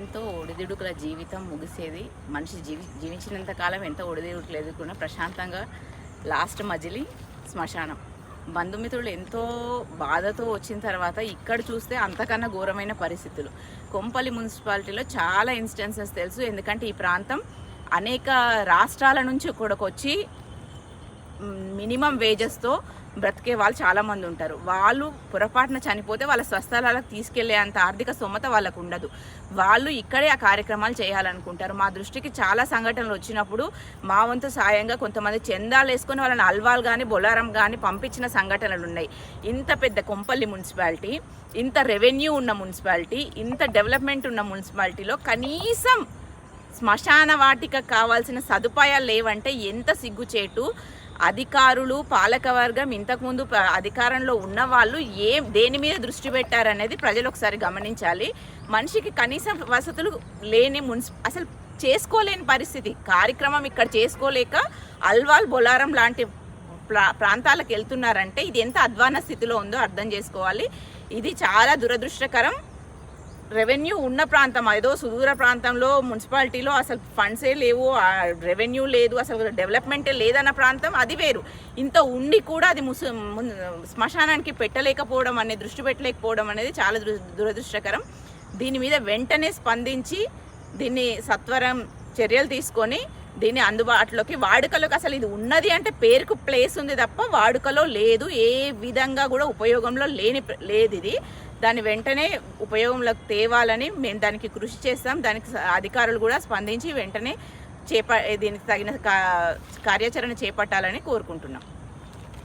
ఎంతో ఒడిదుడుకుల జీవితం ముగిసేది. మనిషి జీవి జీవించినంత కాలం ఎంతో ఒడిదుడుకులు ఎదుర్కొన్న ప్రశాంతంగా లాస్ట్ మజిలి శ్మశానం. బంధుమిత్రులు ఎంతో బాధతో వచ్చిన తర్వాత ఇక్కడ చూస్తే అంతకన్నా ఘోరమైన పరిస్థితులు. కొంపల్లి మున్సిపాలిటీలో చాలా ఇన్స్టెన్సెస్ తెలుసు. ఎందుకంటే ఈ ప్రాంతం అనేక రాష్ట్రాల నుంచి ఇక్కడికి వచ్చి మినిమం వేజెస్తో బ్రతికే వాళ్ళు చాలామంది ఉంటారు. వాళ్ళు పొరపాటున చనిపోతే వాళ్ళ స్వస్థలాలకు తీసుకెళ్ళే అంత ఆర్థిక సొమ్మత వాళ్ళకు ఉండదు. వాళ్ళు ఇక్కడే ఆ కార్యక్రమాలు చేయాలనుకుంటారు. మా దృష్టికి చాలా సంఘటనలు వచ్చినప్పుడు మా వంతు సాయంగా కొంతమంది చందాలు వేసుకొని వాళ్ళని అల్వాల్ కానీ బొలారం కానీ పంపించిన సంఘటనలు ఉన్నాయి. ఇంత పెద్ద కొంపల్లి మున్సిపాలిటీ ఇంత రెవెన్యూ ఉన్న మున్సిపాలిటీ ఇంత డెవలప్మెంట్ ఉన్న మున్సిపాలిటీలో కనీసం శ్మశాన వాటిక కావాల్సిన సదుపాయాలు లేవంటే ఎంత సిగ్గుచేటు? అధికారులు పాలకవర్గం ఇంతకుముందు అధికారంలో ఉన్న వాళ్ళు ఏ దేని మీద దృష్టి పెట్టారనేది ప్రజలు ఒకసారి గమనించాలి. మనిషికి కనీసం వసతులు లేని మున్సి అసలు చేసుకోలేని పరిస్థితి. కార్యక్రమం ఇక్కడ చేసుకోలేక అల్వాల్ బొలారం లాంటి ప్రా- ప్రాంతాలకు వెళ్తున్నారంటే ఇది ఎంత అధ్వాన స్థితిలో ఉందో అర్థం చేసుకోవాలి. ఇది చాలా దురదృష్టకరం. రెవెన్యూ ఉన్న ప్రాంతం ఏదో సుదూర ప్రాంతంలో మున్సిపాలిటీలో అసలు ఫండ్సే లేవు రెవెన్యూ లేదు అసలు డెవలప్మెంటే లేదన్న ప్రాంతం అది వేరు. ఇంత ఉండి కూడా అది ముసు శ్మశానానికి పెట్టలేకపోవడం అనేది దృష్టి పెట్టలేకపోవడం అనేది చాలా దురదృష్టకరం. దీని మీద వెంటనే స్పందించి దీన్ని సత్వరం చర్యలు తీసుకొని దీన్ని అందుబాటులోకి వాడుకలోకి అసలు ఇది ఉన్నది అంటే పేరుకు ప్లేస్ ఉంది తప్ప వాడుకలో లేదు. ఏ విధంగా కూడా ఉపయోగంలో లేని లేదు ఇది. దాన్ని వెంటనే ఉపయోగంలోకి తేవాలని మేము దానికి కృషి చేస్తాం. దానికి అధికారులు కూడా స్పందించి వెంటనే చేప దీనికి తగిన కార్యాచరణ చేపట్టాలని కోరుకుంటున్నాం.